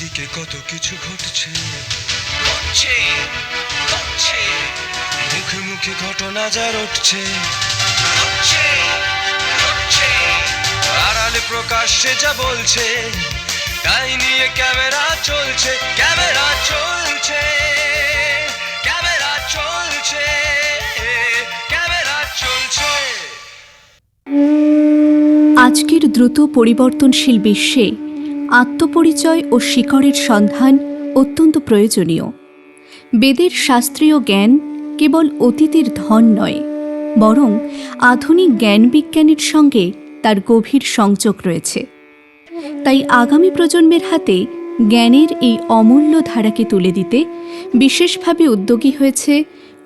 চারিদিকে কত কিছু ঘটছে। ঘটছে ঘটছে। মুখে মুখে ঘটনা যা রটছে। ঘটছে ঘটছে। আড়ালে প্রকাশ্যে যা বলছে তাই নিয়ে ক্যামেরা চলছে ক্যামেরা চলছে ক্যামেরা চলছে ক্যামেরা চলছে। আজকের দ্রুত পরিবর্তনশীল বিশ্বে আত্মপরিচয় ও শিকড়ের সন্ধান অত্যন্ত প্রয়োজনীয়। বেদের শাস্ত্রীয় জ্ঞান কেবল অতীতের ধন নয়, বরং আধুনিক জ্ঞান বিজ্ঞানের সঙ্গে তার গভীর সংযোগ রয়েছে। তাই আগামী প্রজন্মের হাতে জ্ঞানের এই অমূল্য ধারাকে তুলে দিতে বিশেষভাবে উদ্যোগী হয়েছে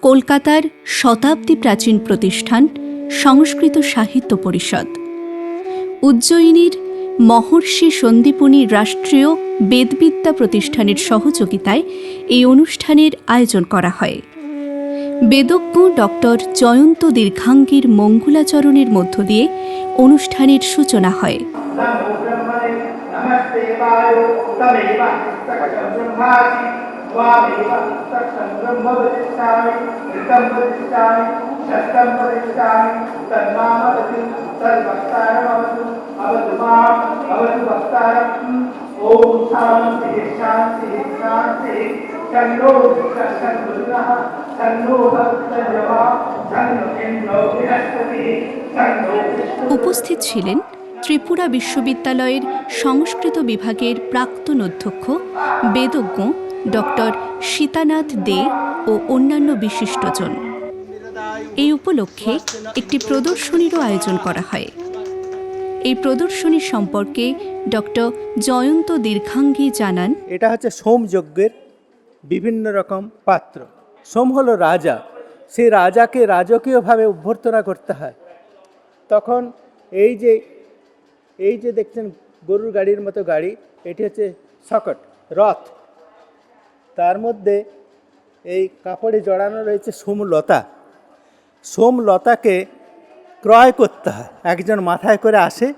কলকাতার শতাব্দী প্রাচীন প্রতিষ্ঠান সংস্কৃত সাহিত্য পরিষদ। উজ্জয়িনীর মহর্ষি সন্দীপনী রাষ্ট্রীয় বেদবিদ্যা প্রতিষ্ঠানের সহযোগিতায় এই অনুষ্ঠানের আয়োজন করা হয়। বেদজ্ঞ ডক্টর জয়ন্ত দীর্ঘাঙ্গীর মঙ্গলাচরণের মধ্য দিয়ে অনুষ্ঠানের সূচনা হয়। नमस्ते वायो तमेव सक्षं ब्रह्मासि त्वामेव सक्षं ब्रह्म वदिष्यामि ऋतं वदिष्यामि शस्त्रं वदिष्यामि तन्मामवतु तद्वक्तारमवतु अवतु माम् अवतु वक्तारम् ॐ शान्तिः शान्तिः शान्तिः तन्नो तन्नुः तन्नो भक्तजवा तन्नो इन्द्रो बृहस्पतिः तन्नो विष्णुः উপস্থিত ছিলেন ত্রিপুরা বিশ্ববিদ্যালয়ের সংস্কৃত বিভাগের প্রাক্তন অধ্যক্ষ বেদজ্ঞ ডক্টর সীতানাথ দে ও অন্যান্য বিশিষ্টজন এই উপলক্ষে একটি প্রদর্শনীরও আয়োজন করা হয় এই প্রদর্শনী সম্পর্কে ডক্টর জয়ন্ত দীর্ঘাঙ্গী জানান, এটা হচ্ছে সোম যজ্ঞের বিভিন্ন রকম পাত্র। সোম হলো রাজা। সেই রাজাকে রাজকীয়ভাবে অভ্যর্থনা করতে হয়। তখন এই যে এই যে দেখছেন গরুর গাড়ির মতো গাড়ি, এটি হচ্ছে সকট রথ। তার মধ্যে এই কাপড়ে জড়ানো রয়েছে সোমলতা সোমলতাকে ক্রয় করতে হয়। একজন মাথায় করে আসে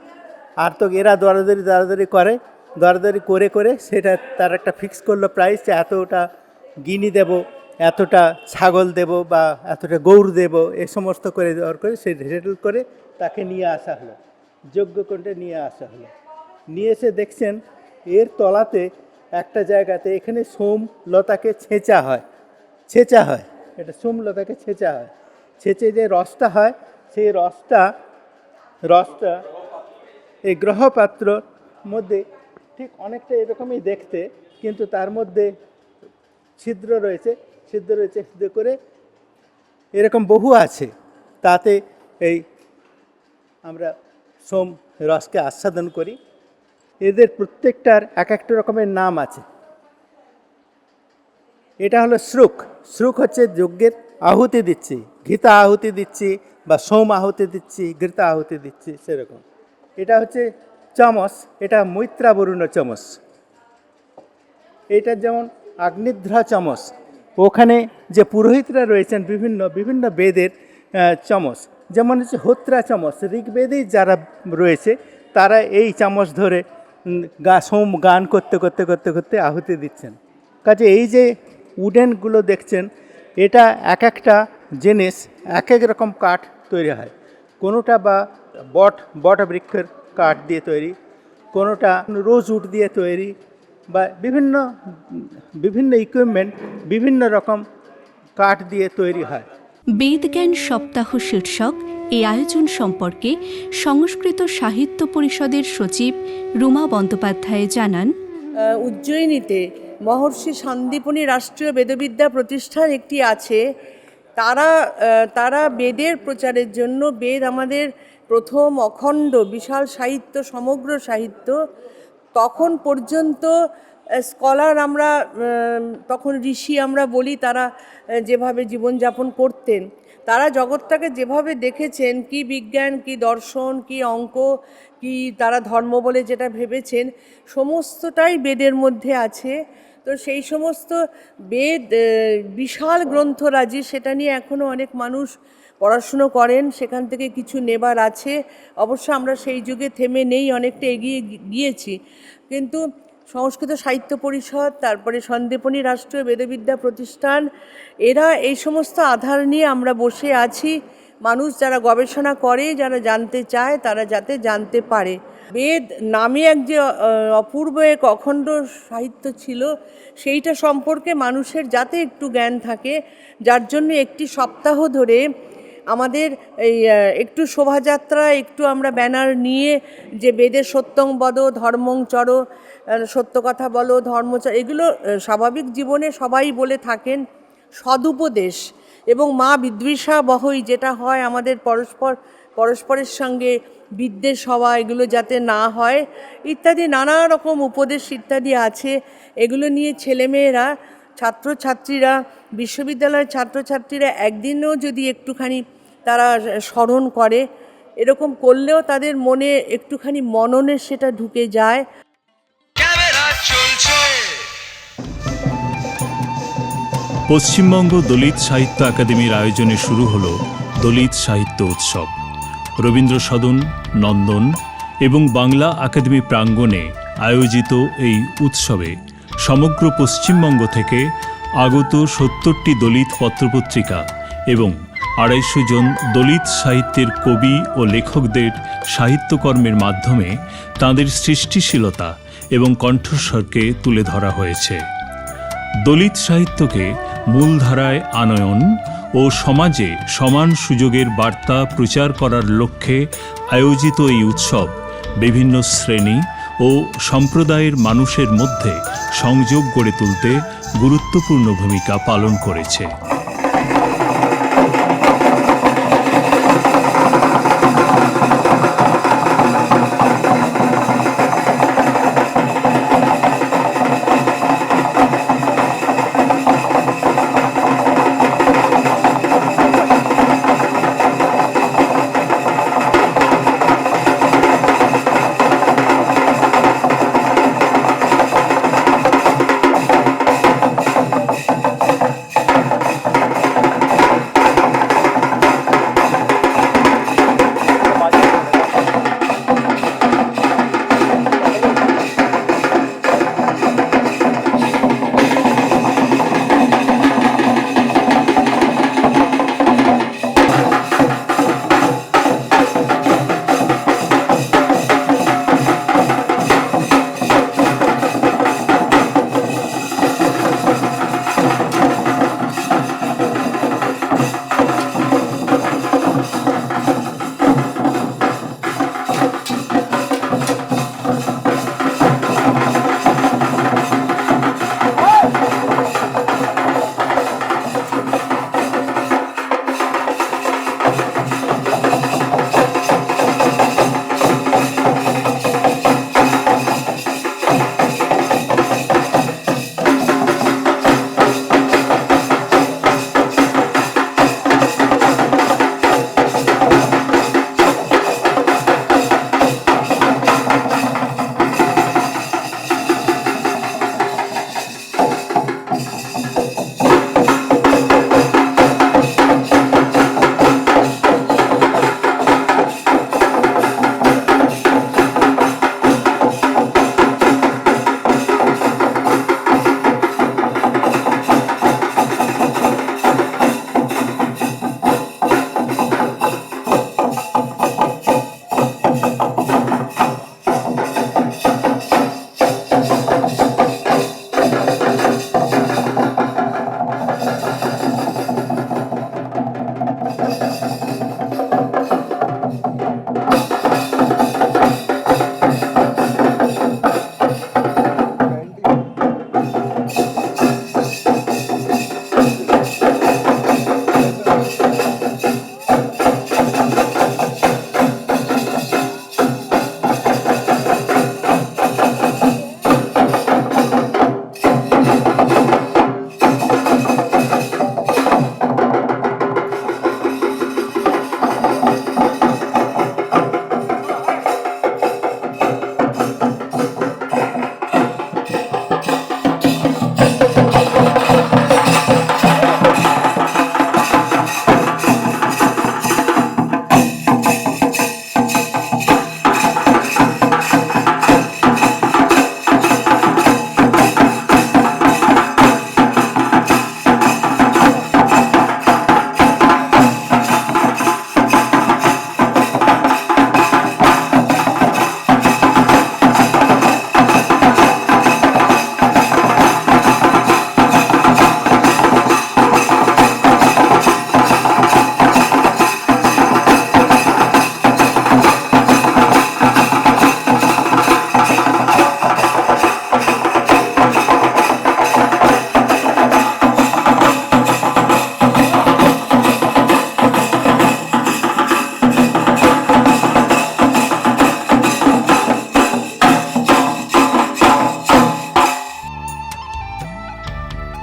আর তো এরা দরাদরি দরাদরি করে দরাদরি করে করে সেটা তার একটা ফিক্স করল প্রাইস যে এতটা গিনি দেব, এতটা ছাগল দেব বা এতটা গৌর দেব, এ সমস্ত করে দেওয়ার করে সে সেটেল করে তাকে নিয়ে আসা হলো যজ্ঞকুণ্ডে নিয়ে আসা হলো। নিয়ে এসে দেখছেন এর তলাতে একটা জায়গাতে এখানে সোম লতাকে ছেঁচা হয় ছেঁচা হয়, এটা সোমলতাকে ছেঁচা হয়। ছেঁচে যে রসটা হয় সেই রসটা রসটা, এই গ্রহপাত্র মধ্যে ঠিক অনেকটা এরকমই দেখতে, কিন্তু তার মধ্যে ছিদ্র রয়েছে ছিদ্র রয়েছে, ছিদ্র করে এরকম বহু আছে। তাতে এই আমরা সোম রসকে আস্বাদন করি। এদের প্রত্যেকটার এক একটা রকমের নাম আছে। এটা হলো শ্রুক। শ্রুক হচ্ছে যজ্ঞের আহুতি দিচ্ছি, ঘৃতা আহুতি দিচ্ছি বা সোম আহুতি দিচ্ছি, ঘৃতা আহুতি দিচ্ছি, সেরকম। এটা হচ্ছে চামচ, এটা মৈত্রাবরুণ চামচ। এটা যেমন আগ্নিধ্রা চামচ, ওখানে যে পুরোহিতরা রয়েছেন বিভিন্ন বিভিন্ন বেদের চামচ, যেমন হচ্ছে হোত্রা চামচ ঋগ্বেদেই যারা রয়েছে, তারা এই চামচ ধরে গা, সোম গান করতে করতে করতে করতে আহুতি দিচ্ছেন। কাজে এই যে উডেনগুলো দেখছেন, এটা এক একটা জিনিস, এক এক রকম কাঠ তৈরি হয়। কোনোটা বা বট বট বৃক্ষের কাঠ দিয়ে তৈরি কোনোটা রোজ উড দিয়ে তৈরি বা বিভিন্ন বিভিন্ন ইকুইপমেন্ট বিভিন্ন রকম কাঠ দিয়ে তৈরি হয়। বেদজ্ঞান সপ্তাহ শীর্ষক এই আয়োজন সম্পর্কে সংস্কৃত সাহিত্য পরিষদের সচিব রুমা বন্দ্যোপাধ্যায় জানান উজ্জয়িনীতে মহর্ষি সন্দীপনী রাষ্ট্রীয় বেদবিদ্যা প্রতিষ্ঠান একটি আছে তারা তারা বেদের প্রচারের জন্য, বেদ আমাদের প্রথম অখণ্ড বিশাল সাহিত্য, সমগ্র সাহিত্য, তখন পর্যন্ত স্কলার আমরা তখন ঋষি আমরা বলি তারা যেভাবে জীবনযাপন করতেন। তারা জগৎটাকে যেভাবে দেখেছেন, কি বিজ্ঞান, কি দর্শন, কি অঙ্ক, কি তারা ধর্ম বলে যেটা ভেবেছেন, সমস্তটাই বেদের মধ্যে আছে। তো সেই সমস্ত বেদ বিশাল গ্রন্থরাজি সেটা নিয়ে এখনও অনেক মানুষ পড়াশুনো করেন, সেখান থেকে কিছু নেবার আছে। অবশ্য আমরা সেই যুগে থেমে নেই, অনেকটা এগিয়ে গিয়েছি। কিন্তু সংস্কৃত সাহিত্য পরিষদ, তারপরে সন্দেপনী রাষ্ট্রীয় বেদবিদ্যা প্রতিষ্ঠান, এরা এই সমস্ত আধার নিয়ে আমরা বসে আছি। মানুষ যারা গবেষণা করে, যারা জানতে চায়, তারা যাতে জানতে পারে। বেদ নামে এক যে অপূর্ব এক অখণ্ড সাহিত্য ছিল, সেইটা সম্পর্কে মানুষের যাতে একটু জ্ঞান থাকে, যার জন্য একটি সপ্তাহ ধরে আমাদের এই একটু শোভাযাত্রা, একটু আমরা ব্যানার নিয়ে যে বেদের সত্যং বদ, ধর্মং চর সত্য কথা বলো ধর্মচর এগুলো স্বাভাবিক জীবনে সবাই বলে থাকেন সদুপদেশ এবং মা বিদ্বিষা বহই যেটা হয় আমাদের পরস্পর, পরস্পরের সঙ্গে বিদ্বেষ হওয়া এগুলো যাতে না হয় ইত্যাদি নানা রকম উপদেশ ইত্যাদি আছে। এগুলো নিয়ে ছেলেমেয়েরা ছাত্রছাত্রীরা বিশ্ববিদ্যালয়ের ছাত্রছাত্রীরা একদিনও যদি একটুখানি তারা স্মরণ করে এরকম করলেও তাদের মনে একটুখানি মননে সেটা ঢুকে যায়। পশ্চিমবঙ্গ দলিত সাহিত্য একাডেমির আয়োজনে শুরু হলো দলিত সাহিত্য উৎসব। রবীন্দ্র সদন নন্দন এবং বাংলা একাডেমি প্রাঙ্গণে আয়োজিত এই উৎসবে সমগ্র পশ্চিমবঙ্গ থেকে আগত সত্তরটি দলিত পত্রপত্রিকা এবং আড়াইশো জন দলিত সাহিত্যের কবি ও লেখকদের সাহিত্যকর্মের মাধ্যমে তাঁদের সৃষ্টিশীলতা এবং কণ্ঠস্বরকে তুলে ধরা হয়েছে। দলিত সাহিত্যকে মূলধারায় আনয়ন ও সমাজে সমান সুযোগের বার্তা প্রচার করার লক্ষ্যে আয়োজিত এই উৎসব বিভিন্ন শ্রেণি ও সম্প্রদায়ের মানুষের মধ্যে সংযোগ গড়ে তুলতে গুরুত্বপূর্ণ ভূমিকা পালন করেছে।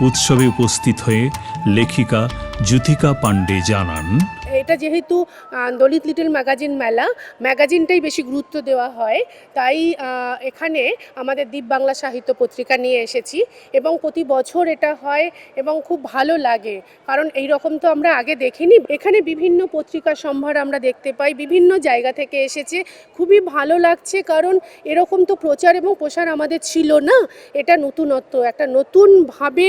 উৎসবে উপস্থিত হয়ে লেখিকা জ্যোতিকা পাণ্ডে জানান এটা যেহেতু দলিত লিটল ম্যাগাজিন মেলা, ম্যাগাজিনটাই বেশি গুরুত্ব দেওয়া হয়। তাই এখানে আমাদের দ্বীপ বাংলা সাহিত্য পত্রিকা নিয়ে এসেছি এবং প্রতি বছর এটা হয় এবং খুব ভালো লাগে। কারণ এই রকম তো আমরা আগে দেখিনি। এখানে বিভিন্ন পত্রিকা সম্ভার আমরা দেখতে পাই, বিভিন্ন জায়গা থেকে এসেছে। খুবই ভালো লাগছে কারণ এরকম তো প্রচার এবং প্রসার আমাদের ছিল না। এটা নতুনত্ব, একটা নতুনভাবে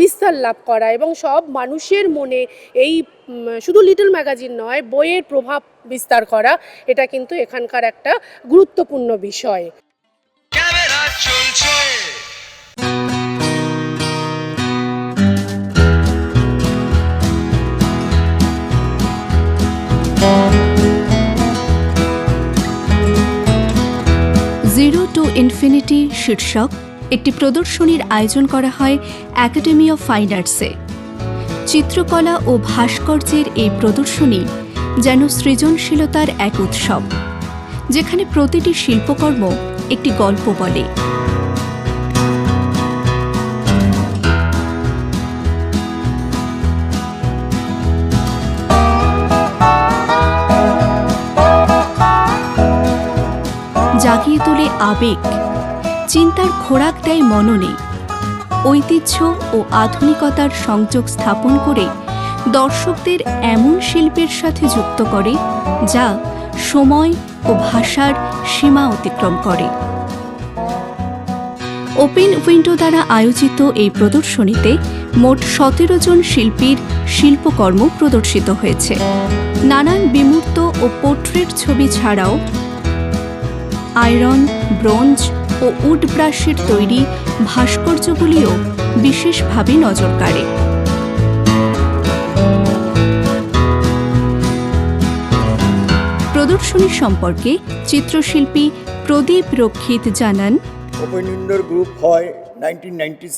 বিস্তার লাভ করা এবং সব মানুষের মনে এই শুধু লিটল ম্যাগাজিন নয় বইয়ের প্রভাব বিস্তার করা এটা কিন্তু এখানকার একটা গুরুত্বপূর্ণ বিষয়। জিরো টু ইনফিনিটি শীর্ষক একটি প্রদর্শনীর আয়োজন করা হয় একাডেমি অফ ফাইন আর্টসে চিত্রকলা ও ভাস্কর্যের এই প্রদর্শনী যেন সৃজনশীলতার এক উৎসব, যেখানে প্রতিটি শিল্পকর্ম একটি গল্প বলে। জাগিয়ে তোলে আবেগ, চিন্তার খোরাক দেয় মননে। ঐতিহ্য ও আধুনিকতার সংযোগ স্থাপন করে দর্শকদের এমন শিল্পের সাথে যুক্ত করে যা সময় ও ভাষার সীমা অতিক্রম করে। ওপেন উইন্ডো দ্বারা আয়োজিত এই প্রদর্শনীতে মোট সতেরো জন শিল্পীর শিল্পকর্ম প্রদর্শিত হয়েছে। নানান বিমূর্ত ও পোর্ট্রেট ছবি ছাড়াও আয়রন, ব্রোঞ্জ ও উড ব্রাশের তৈরি ভাস্কর্যগুলিও বিশেষভাবে নজর কাড়ে প্রদর্শনী সম্পর্কে চিত্রশিল্পী প্রদীপ রক্ষিত জানান ওপেন ইন্ডোর গ্রুপ হয় নাইনটিন নাইনটি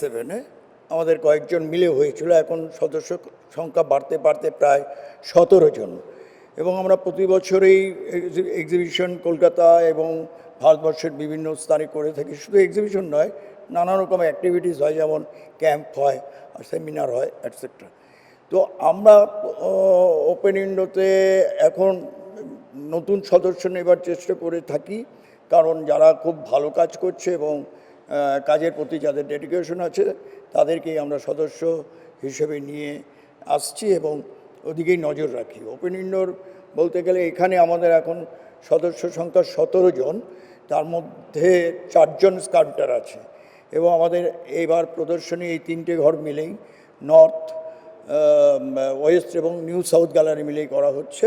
আমাদের কয়েকজন মিলে হয়েছিল, এখন সদস্য সংখ্যা বাড়তে বাড়তে প্রায় সতেরো জন। এবং আমরা প্রতি বছরেই এক্সিবিশন কলকাতা এবং ভারতবর্ষের বিভিন্ন স্থানে করে থাকি। শুধু এক্সিবিশন নয় নানা রকম অ্যাক্টিভিটিস হয়, যেমন ক্যাম্প হয় সেমিনার হয় অ্যাটসেট্রা তো আমরা ওপেন ইন্ডোতে এখন নতুন সদস্য নেবার চেষ্টা করে থাকি, কারণ যারা খুব ভালো কাজ করছে এবং কাজের প্রতি যাদের ডেডিকেশন আছে তাদেরকেই আমরা সদস্য হিসেবে নিয়ে আসছি এবং ওদিকেই নজর রাখি। ওপেন ইন্ডোর বলতে গেলে এখানে আমাদের এখন সদস্য সংখ্যা সতেরো জন, তার মধ্যে চারজন স্কাল্পটার আছে। এবং আমাদের এইবার প্রদর্শনী এই তিনটে ঘর মিলেই নর্থ ওয়েস্ট এবং নিউ সাউথ গ্যালারি মিলেই করা হচ্ছে।